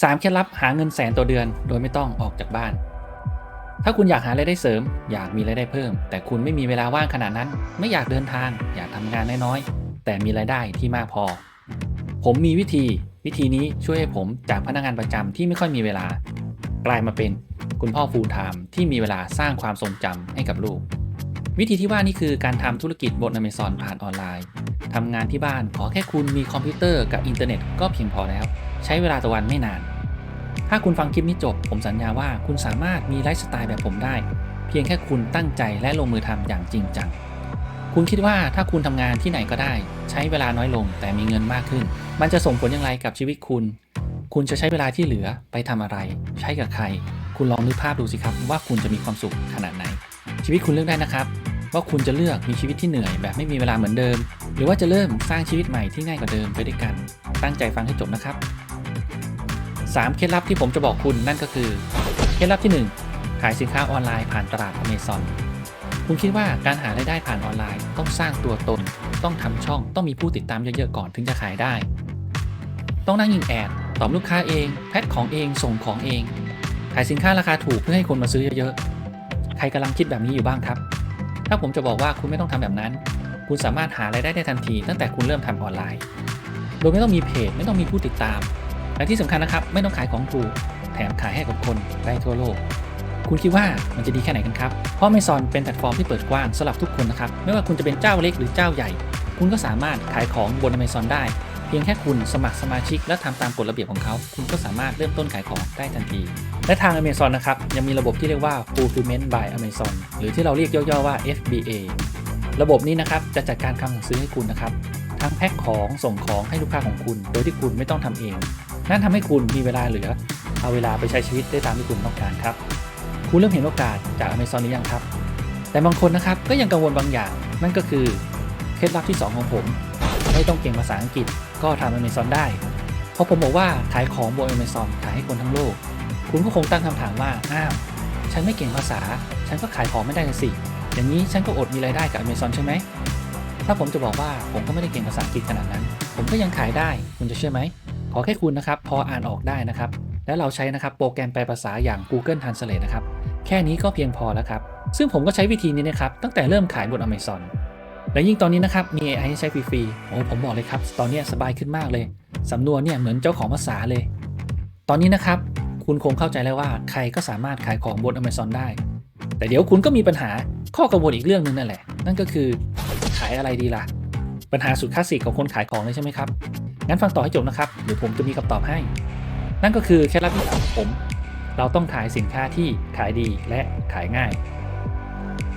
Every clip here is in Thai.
3เคล็ดลับหาเงินแสนต่อเดือน โดยไม่ต้องออกจากบ้าน ถ้าคุณอยากหารายได้เสริม อยากมีรายได้เพิ่ม แต่คุณไม่มีเวลาว่างขนาดนั้น ไม่อยากเดินทาง อยากทำงานน้อยๆ แต่มีรายได้ที่มากพอ ผมมีวิธี วิธีนี้ช่วยให้ผมจากพนักงานประจำที่ไม่ค่อยมีเวลา กลายมาเป็นคุณพ่อฟูลไทม์ที่มีเวลาสร้างความทรงจำให้กับลูก วิธีที่ว่านี่คือการทำธุรกิจบน Amazon ผ่านออนไลน์ทำงานที่บ้านขอแค่คุณมีคอมพิวเตอร์กับอินเทอร์เน็ตก็เพียงพอแล้ว ใช้เวลาต่อวันไม่นาน ถ้าคุณฟังคลิปนี้จบ ผมสัญญาว่าคุณสามารถมีไลฟ์สไตล์แบบผมได้ เพียงแค่คุณตั้งใจและลงมือทำอย่างจริงจัง คุณคิดว่าถ้าคุณทำงานที่ไหนก็ได้ ใช้เวลาน้อยลงแต่มีเงินมากขึ้น มันจะส่งผลอย่างไรกับชีวิตคุณ คุณจะใช้เวลาที่เหลือไปทำอะไร ใช้กับใคร คุณลองนึกภาพดูสิครับว่าคุณจะมีความสุขขนาดไหน ชีวิตคุณเลือกได้นะครับ ว่าคุณจะเลือกมีชีวิตที่เหนื่อยแบบไม่มีเวลาเหมือนเดิม หรือว่าจะเริ่มสร้างชีวิตใหม่ที่ง่ายกว่าเดิมไปด้วยกัน ตั้งใจฟังให้จบนะครับ 3เคล็ดลับที่ผมจะบอกคุณนั่นก็คือ เคล็ดลับที่ 1 ขายสินค้าออนไลน์ผ่านตลาด Amazon คุณคิดว่าการหารายได้ผ่านออนไลน์ต้องสร้างตัวตน ต้องทำช่องต้องมีผู้ติดตามเยอะๆก่อนถึงจะขายได้ ต้องนั่งยิงแอดตอบลูกค้าเอง แพ็คของเองส่งของเอง ขายสินค้าราคาถูกเพื่อให้คนมาซื้อเยอะๆ ใครกำลังคิดแบบนี้อยู่บ้างครับ ถ้าผมจะบอกว่าคุณไม่ต้องทำแบบนั้น คุณสามารถหารายได้ได้ทันที ตั้งแต่คุณเริ่มทำออนไลน์ โดยไม่ต้องมีเพจไม่ต้องมีผู้ติดตาม และที่สำคัญนะครับ ไม่ต้องขายของถูกแถมขายให้กับคนได้ทั่วโลก คุณคิดว่ามันจะดีแค่ไหนกันครับ เพราะ Amazon เป็นแพลตฟอร์มที่เปิดกว้างสำหรับทุกคนนะครับ ไม่ว่าคุณจะเป็นเจ้าเล็กหรือเจ้าใหญ่ คุณก็สามารถขายของบน Amazon ได้ เพียงแค่คุณสมัครสมาชิก และทำตามกฎระเบียบของเขา คุณก็สามารถเริ่มต้นขายของได้ทันที และทาง Amazon นะครับยังมีระบบที่เรียกว่า Fulfillment by Amazon หรือที่เราเรียกย่อๆว่า FBA ระบบนี้นะครับจะจัดการคำสั่งซื้อให้คุณนะครับทั้งแพ็คของส่งของให้ลูกค้าของคุณ โดยที่คุณไม่ต้องทำเอง นั่นทำให้คุณมีเวลาเหลือ เอาเวลาไปใช้ชีวิตได้ตามที่คุณต้องการครับ คุณเริ่มเห็นโอกาสจาก Amazon หรือยังครับ แต่บางคนนะครับก็ยังกังวลบางอย่าง นั่นก็คือเคล็ดลับที่ 2 ของผม ไม่ต้องเก่งภาษาอังกฤษก็ทำ Amazon ได้ เพราะผมบอกว่าขายของบน Amazon ขายให้คนทั้งโลก คุณก็คงตั้งคำถามว่าอ้าวฉันไม่เก่งภาษา ฉันก็ขายของไม่ได้สิ อย่างนี้ฉันก็อดมีรายได้กับ Amazon ใช่ไหมถ้าผมจะบอกว่าผมก็ไม่ได้เก่งภาษาอังกฤษขนาดนั้น ผมก็ยังขายได้ คุณจะเชื่อไหม ขอแค่คุณนะครับพออ่านออกได้นะครับ และเราใช้นะครับโปรแกรมแปลภาษาอย่าง Google Translate นะครับ แค่นี้ก็เพียงพอแล้วครับ ซึ่งผมก็ใช้วิธีนี้นะครับตั้งแต่เริ่มขายบน Amazon และยิ่งตอนนี้นะครับมี AI ให้ใช้ฟรีๆโอ้ผมบอกเลยครับ ตอนนี้สบายขึ้นมากเลย สำนวนเนี่ยเหมือนเจ้าของภาษาเลย ตอนนี้นะครับคุณคงเข้าใจแล้วว่าใครก็สามารถขายของบน Amazon ได้ แต่เดี๋ยวคุณก็มีปัญหาข้อกังวลอีกเรื่องหนึงนั่นแหละ นั่นก็คือขายอะไรดีล่ะ ปัญหาสุดคลาสสิกของคนขายของเลยใช่ไหมครับ งั้นฟังต่อให้จบนะครับเดี๋ยวผมจะมีคำตอบให้ นั่นก็คือเคล็ดลับที่สามของผม เราต้องขายสินค้าที่ขายดีและขายง่าย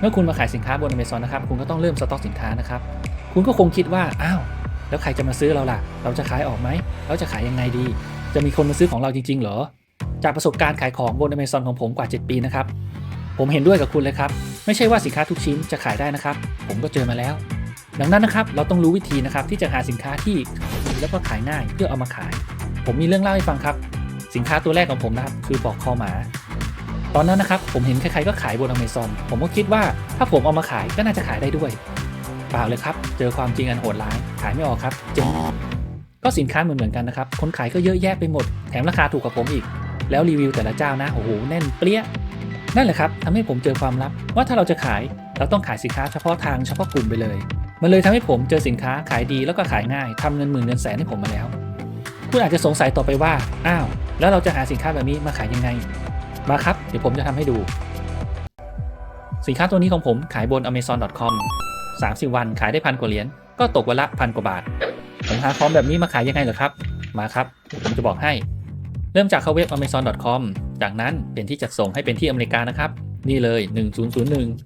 เมื่อคุณมาขายสินค้าบน Amazon นะครับ คุณก็ต้องเริ่มสต็อกสินค้านะครับ คุณก็คงคิดว่าอ้าวแล้วใครจะมาซื้อเราล่ะ เราจะขายออกไหมเราจะขายยังไงดี จะมีคนมาซื้อของเราจริง ๆ เหรอ จากประสบการณ์ขายของบน Amazon ของผมกว่า 7 ปีนะครับ ผมเห็นด้วยกับคุณเลยครับ ไม่ใช่ว่าสินค้าทุกชิ้นจะขายได้นะครับ ผมก็เจอมาแล้ว ดังนั้นนะครับเราต้องรู้วิธีนะครับที่จะหาสินค้าที่ขายดีแล้วก็ขายง่ายเพื่อเอามาขาย ผมมีเรื่องเล่าให้ฟังครับ สินค้าตัวแรกของผมนะครับคือปลอกคอหมา ตอนนั้นนะครับผมเห็นใครๆก็ขายบน Amazon ผมก็คิดว่าถ้าผมเอามาขายก็น่าจะขายได้ด้วย เปล่าเลยครับ เจอความจริงอันโหดร้ายขายไม่ออกครับเจ๊งก็สินค้าเหมือนๆกันนะครับคนขายก็เยอะแยะไปหมดแถมราคาถูกกว่าผมอีก แล้วรีวิวแต่ละเจ้านะโอ้โหแน่นเปรี้ยนั่นแหละครับทำให้ผมเจอความลับว่าถ้าเราจะขายเราต้องขายสินค้าเฉพาะทางเฉพาะกลุ่มไปเลย มันเลยทำให้ผมเจอสินค้าขายดีแล้วก็ขายง่ายทำเงินหมื่นเงินแสนให้ผมมาแล้ว คุณอาจจะสงสัยต่อไปว่า อ้าว แล้วเราจะหาสินค้าแบบนี้มาขายยังไง มาครับ เดี๋ยวผมจะทำให้ดู สินค้าตัวนี้ของผมขายบน amazon.com 30 วันขายได้พันกว่าเหรียญ ก็ตกวันละพันกว่าบาท ผมหาของแบบนี้มาขายยังไงเหรอครับ มาครับ ผมจะบอกให้ เริ่มจากเข้าเว็บ amazon.com จากนั้นเปลี่ยนที่จัดส่งให้เป็นที่อเมริกานะครับ นี่เลย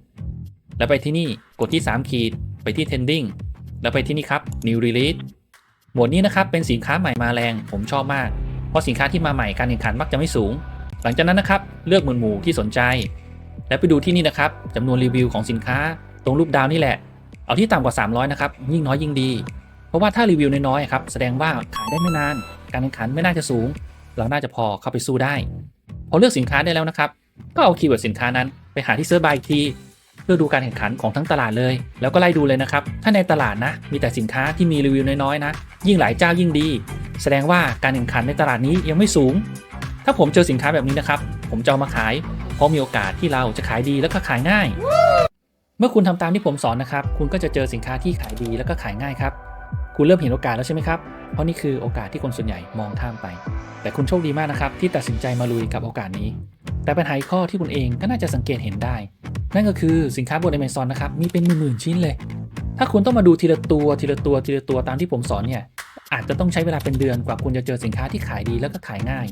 1001 แล้วไปที่นี่กดที่ 3 ขีด ไปที่ trending แล้วไปที่นี่ครับ new release หมวดนี้นะครับเป็นสินค้าใหม่มาแรง ผมชอบมาก เพราะสินค้าที่มาใหม่การแข่งขันมักจะไม่สูง หลังจากนั้นนะครับเลือกหมวดหมู่ที่สนใจ แล้วไปดูที่นี่นะครับจำนวนรีวิวของสินค้า ตรงรูปดาวนี่แหละ เอาที่ต่ำกว่า 300 นะครับยิ่งน้อยยิ่งดี เพราะว่าถ้ารีวิวน้อยๆครับแสดงว่าขายได้ไม่นาน การแข่งขันไม่น่าจะสูง เราน่าจะพอเข้าไปสู้ได้ พอเลือกสินค้าได้แล้วนะครับ ก็เอาคีย์เวิร์ดสินค้านั้นไปหาที่เซิร์ชบายอีกที เพื่อดูการแข่งขันของทั้งตลาดเลย แล้วก็ไล่ดูเลยนะครับ ถ้าในตลาดนะ มีแต่สินค้าที่มีรีวิวน้อยๆนะ ยิ่งหลายเจ้ายิ่งดี แสดงว่าการแข่งขันในตลาดนี้ยังไม่สูง ถ้าผมเจอสินค้าแบบนี้นะครับ ผมจะเอามาขาย เพราะมีโอกาสที่เราจะขายดีแล้วก็ขายง่าย เมื่อคุณทำตามที่ผมสอนนะครับ คุณก็จะเจอสินค้าที่ขายดีแล้วก็ขายง่ายครับ คุณเริ่มเห็นโอกาสแล้วใช่ไหมครับ เพราะนี่คือโอกาสที่คนส่วนใหญ่มองข้ามไป แต่คุณโชคดีมากนะครับที่ตัดสินใจมาลุยกับโอกาสนี้ แต่ปัญหาข้อที่คุณเองก็น่าจะสังเกตเห็นได้ นั่นก็คือสินค้าบน Amazon นะครับ มีเป็นหมื่นๆชิ้นเลย ถ้าคุณต้องมาดูทีละตัวทีละตัวทีละตัวตามที่ผมสอนเนี่ย อาจจะต้องใช้เวลาเป็นเดือนกว่าคุณจะเจอสินค้าที่ขายดีแล้วก็ขายง่าย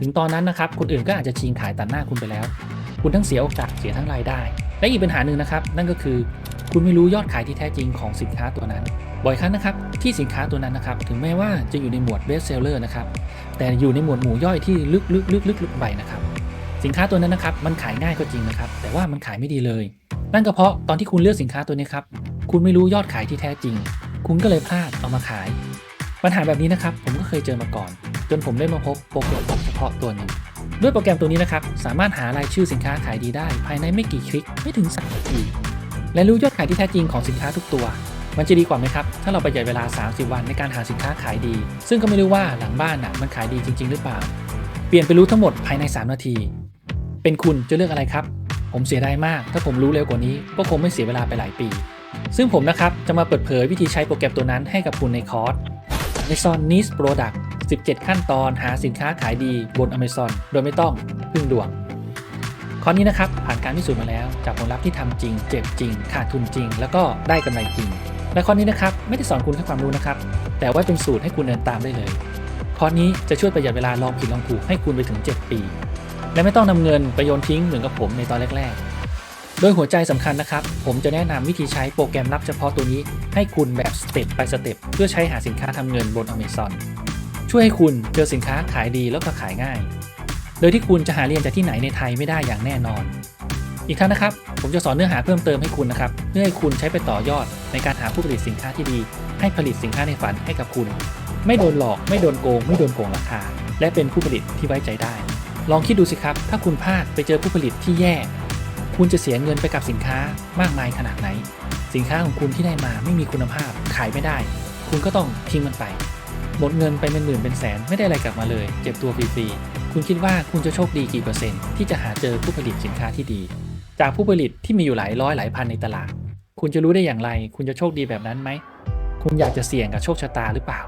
ถึงตอนนั้นนะครับคนอื่นก็อาจจะชิงขายตัดหน้าคุณไปแล้ว คุณทั้งเสียโอกาสเสียทั้งรายได้ และอีกปัญหาหนึ่งนะครับ นั่นก็คือ คุณไม่รู้ยอดขายที่แท้จริงของสินค้าตัวนั้น บ่อยครั้งนะครับที่สินค้าตัวนั้นนะครับถึงแม้ว่าจะอยู่ในหมวดเบสเซลเลอร์นะครับแต่อยู่ในหมวดหมู่ย่อยที่ลึกลึกลึกลึกลึกไปนะครับ สินค้าตัวนั้นนะครับมันขายง่ายก็จริงนะครับ แต่ว่ามันขายไม่ดีเลย นั่นก็เพราะตอนที่คุณเลือกสินค้าตัวนี้ครับคุณไม่รู้ยอดขายที่แท้จริง คุณก็เลยพลาดเอามาขาย ปัญหาแบบนี้นะครับผมก็เคยเจอมาก่อน จนผมได้มาพบโปรแกรมเฉพาะตัวหนึ่งด้วยโปรแกรมตัวนี้นะครับสามารถหารายชื่อสินค้าขายดีได้ ภายในไม่กี่คลิกไม่ถึง3นาทีและรู้ยอดขายที่แท้จริงของสินค้าทุกตัว มันจะดีกว่าไหมครับ ถ้าเราประหยัดเวลา 30 วันในการหาสินค้าขายดี ซึ่งก็ไม่รู้ว่าหลังบ้านน่ะมันขายดีจริง ๆ หรือเปล่า เปลี่ยนไปรู้ทั้งหมดภายใน 3 นาที เป็นคุณจะเลือกอะไรครับ ผมเสียดายมาก ถ้าผมรู้เร็วกว่านี้ ก็คงไม่เสียเวลาไปหลายปี ซึ่งผมนะครับจะมาเปิดเผยวิธีใช้โปรแกรมตัวนั้นให้กับคุณในคอร์ส Amazon Niche Product 17 ขั้นตอนหาสินค้าขายดีบน Amazon โดยไม่ต้องพึ่งดวงข้อนี้นะครับผ่านการพิสูจน์มาแล้ว จากผลลัพธ์ที่ทำจริง เจ็บจริง ขาดทุนจริง แล้วก็ได้กำไรจริง และข้อนี้นะครับไม่ได้สอนคุณแค่ความรู้นะครับ แต่ว่าเป็นสูตรให้คุณเดินตามได้เลยข้อนี้จะช่วยประหยัดเวลาลองผิดลองถูกให้คุณไปถึง 7 ปี และไม่ต้องนำเงินไปโยนทิ้งเหมือนกับผมในตอนแรกๆ โดยหัวใจสำคัญนะครับ ผมจะแนะนำวิธีใช้โปรแกรมลับเฉพาะตัวนี้ให้คุณแบบสเต็ปไปสเต็ปเพื่อใช้หาสินค้าทำเงินบน Amazon ช่วยให้คุณเจอสินค้าขายดีแล้วก็ขายง่าย โดยที่คุณจะหาเรียนจากที่ไหนในไทยไม่ได้อย่างแน่นอน อีกทั้งนะครับ ผมจะสอนเนื้อหาเพิ่มเติมให้คุณนะครับเพื่อให้คุณใช้ไปต่อยอดในการหาผู้ผลิตสินค้าที่ดี ให้ผลิตสินค้าในฝันให้กับคุณ ไม่โดนหลอก ไม่โดนโกง ไม่โดนโกงราคา และเป็นผู้ผลิตที่ไว้ใจได้ ลองคิดดูสิครับ ถ้าคุณพลาดไปเจอผู้ผลิตที่แย่ คุณจะเสียเงินไปกับสินค้ามากมายขนาดไหน สินค้าของคุณที่ได้มาไม่มีคุณภาพขายไม่ได้ คุณก็ต้องทิ้งมันไป หมดเงินไปเป็นหมื่นเป็นแสนไม่ได้อะไรกลับมาเลย เจ็บตัวฟรีๆคุณคิดว่าคุณจะโชคดีกี่เปอร์เซ็นต์ที่จะหาเจอผู้ผลิตสินค้าที่ดี จากผู้ผลิตที่มีอยู่หลายร้อยหลายพันในตลาด คุณจะรู้ได้อย่างไร คุณจะโชคดีแบบนั้นไหมคุณอยากจะเสี่ยงกับโชคชะตาหรือเปล่า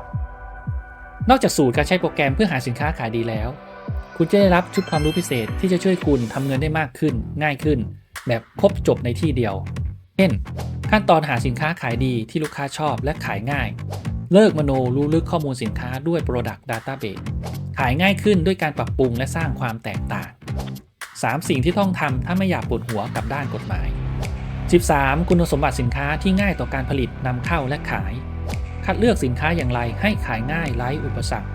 นอกจากสูตรการใช้โปรแกรมเพื่อหาสินค้าขายดีแล้ว คุณจะได้รับชุดความรู้พิเศษที่จะช่วยคุณทำเงินได้มากขึ้น ง่ายขึ้น แบบครบจบในที่เดียว เช่น ขั้นตอนหาสินค้าขายดีที่ลูกค้าชอบและขายง่าย เลิกมโนรู้ลึกข้อมูลสินค้าด้วย Product Database ขายง่ายขึ้นด้วยการปรับปรุงและสร้างความแตกต่าง 3 สิ่งที่ต้องทำถ้าไม่อยากปวดหัวกับด้านกฎหมาย 13 คุณสมบัติสินค้าที่ง่ายต่อการผลิตนำเข้าและขาย คัดเลือกสินค้าอย่างไรให้ขายง่ายไร้อุปสรรค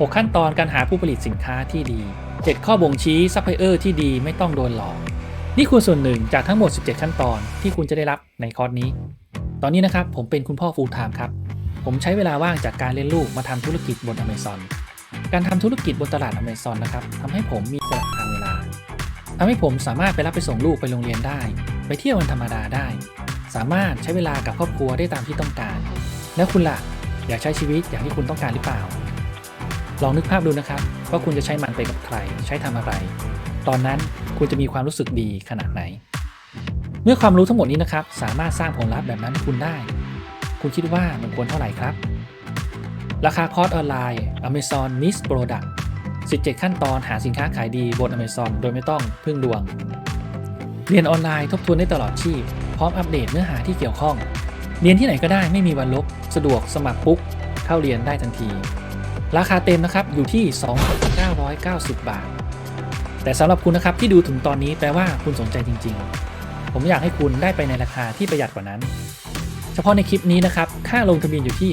6 ขั้นตอนการหาผู้ผลิตสินค้าที่ดี 7 ข้อบ่งชี้ซัพพลายเออร์ที่ดีไม่ต้องโดนหลอก นี่คือส่วนหนึ่งจากทั้งหมด 17 ขั้นตอนที่คุณจะได้รับในคอร์สนี้ ตอนนี้นะครับผมเป็นคุณพ่อ full time ครับ ผมใช้เวลาว่างจากการเลี้ยงลูกมาทำธุรกิจบน Amazon การทำธุรกิจบนตลาด Amazon นะครับทำให้ผมมีอิสระทางเวลาทำให้ผมสามารถไปรับไปส่งลูกไปโรงเรียนได้ ไปเที่ยววันธรรมดาได้ สามารถใช้เวลากับครอบครัวได้ตามที่ต้องการ แล้วคุณล่ะอยากใช้ชีวิตอย่างที่คุณต้องการหรือเปล่า ลองนึกภาพดูนะครับว่าคุณจะใช้มันไปกับใคร ใช้ทำอะไร ตอนนั้นคุณจะมีความรู้สึกดีขนาดไหน เมื่อความรู้ทั้งหมดนี้นะครับ สามารถสร้างผลลัพธ์แบบนั้นคุณได้ คุณคิดว่ามันควรเท่าไหร่ครับ ราคาคอร์สออนไลน์ Amazon Niche Product 17 ขั้นตอนหาสินค้าขายดีบน Amazon โดยไม่ต้องพึ่งดวง เรียนออนไลน์ทบทวนได้ตลอดชีพ พร้อมอัปเดตเนื้อหาที่เกี่ยวข้อง เรียนที่ไหนก็ได้ไม่มีวันลบ สะดวกสมัครปุ๊บเข้าเรียนได้ทันที ราคาเต็มนะครับอยู่ที่ 2,990 บาท แต่สำหรับคุณนะครับที่ดูถึงตอนนี้แปลว่าคุณสนใจจริง ๆ ผมอยากให้คุณได้ไปในราคาที่ประหยัดกว่านั้น เฉพาะในคลิปนี้นะครับค่าลงทะเบียนอยู่ที่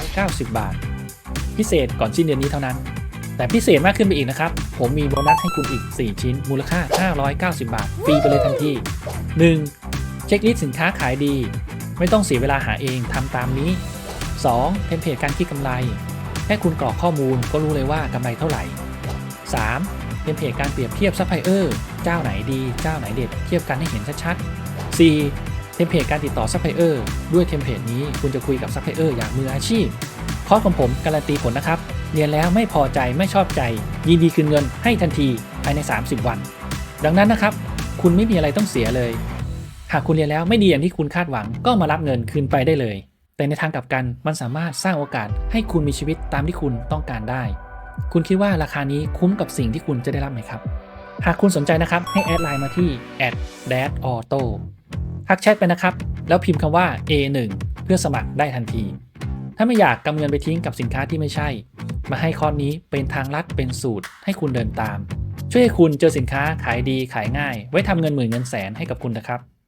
990 บาท พิเศษก่อนสิ้นเดือนนี้เท่านั้น แต่พิเศษมากขึ้นไปอีกนะครับ ผมมีโบนัสให้คุณอีก 4 ชิ้น มูลค่า 590 บาทฟรีไปเลยทันที 1. เช็คลิสต์สินค้าขายดี ไม่ต้องเสียเวลาหาเองทำตามนี้ 2. เทมเพลตการคิดกำไร แค่คุณกรอกข้อมูลก็รู้เลยว่ากำไรเท่าไหร่ 3. เทมเพลตการเปรียบเทียบซัพพลายเออร์เจ้าไหนดีเจ้าไหนเด็ดเทียบกันให้เห็นชัดๆ 4. เทมเพลตการติดต่อซัพพลายเออร์ด้วยเทมเพลตนี้คุณจะคุยกับซัพพลายเออร์อย่างมืออาชีพคอร์สของผมการันตีผลนะครับ เรียนแล้วไม่พอใจไม่ชอบใจ ยินดีคืนเงินให้ทันทีภายใน 30 วัน ดังนั้นนะครับ คุณไม่มีอะไรต้องเสียเลย หากคุณเรียนแล้วไม่ดีอย่างที่คุณคาดหวังก็มารับเงินคืนไปได้เลย แต่ในทางกลับกันมันสามารถสร้างโอกาสให้คุณมีชีวิตตามที่คุณต้องการได้ คุณคิดว่าราคานี้คุ้มกับสิ่งที่คุณจะได้รับไหมครับ หากคุณสนใจนะครับให้แอดไลน์มาที่ d a d auto ทักแชทไปนะครับ แล้วพิมพ์คำว่า A1 เพื่อสมัครได้ทันที ถ้าไม่อยากกำเงินไปทิ้งกับสินค้าที่ไม่ใช่ มาให้คอนี้เป็นทางลัดเป็นสูตรให้คุณเดินตาม ช่วยให้คุณเจอสินค้าขายดีขายง่าย ไว้ทำเงินหมื่นเงินแสนให้กับคุณนะครับ